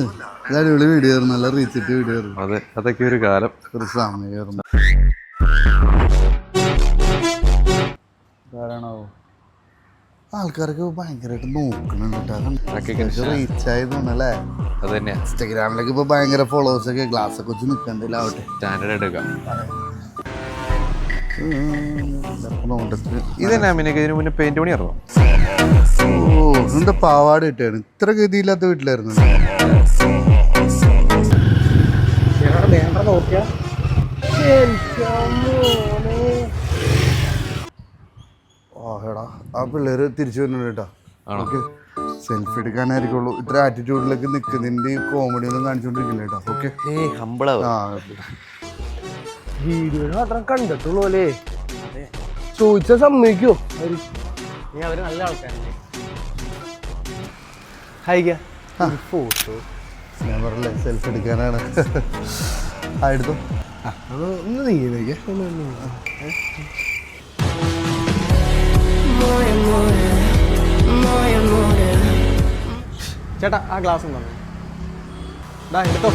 ഇത് അടിപൊളി വീഡിയോ ആയിരുന്നു നല്ല റീച്ചിട്ട് വീഡിയോ ആയിരുന്നു അതെ അതൊക്കെ ഒരു കാലം. ഒരു സമയമായിരുന്നു ആരാണാവോ ആൾക്കാരൊക്കെ ഭയങ്കരമായിട്ട് നോക്കുന്നുണ്ട്. റീച്ച് അത് തന്നെയാ ഇൻസ്റ്റാഗ്രാമിലൊക്കെ ഇപ്പൊ ഭയങ്കര ഫോളോവേഴ്സ് ഒക്കെ ഗ്ലാസ് ഒക്കെ വെച്ച് നിൽക്കണ്ടില്ലാവട്ടെ സ്റ്റാൻഡേർഡ് എടുക്കാം. ഇതിന് മുന്നേ പെയിന്റ് ഓ പാവാട ഇട്ടാണ് ഇത്ര ഗതിയില്ലാത്ത വീട്ടിലായിരുന്നു? ഓ എടാ ആ പിള്ളേര് തിരിച്ചു വരുന്നുണ്ട് കേട്ടോ. ഓക്കെ. സെൽഫി എടുക്കാനായിരിക്കുള്ളൂ. ഇത്ര ആറ്റിറ്റ്യൂഡിലൊക്കെ നിൽക്കുന്നതിന്റെ കോമഡി ഒന്നും കാണിച്ചോണ്ടിരിക്കില്ല കേട്ടോ. ഓക്കെ. ആ വീഡിയോയിൽ മാത്രം കണ്ടിട്ടുള്ളൂ അല്ലേ? ചോദിച്ച സമ്മതിക്കോ? അവർ നീ അവർ നല്ല ആൾക്കാരല്ലേ? ഹായിക്ക ഫോട്ടോ സെൽഫി എടുക്കാനാണ്. ആ എടുത്തു. അത് ഒന്ന് നീങ്ങിലേക്ക് ഒന്ന് നീങ്ങ്. ചേട്ടാ ആ ഗ്ലാസ് ഉണ്ടോ എടുത്തോ.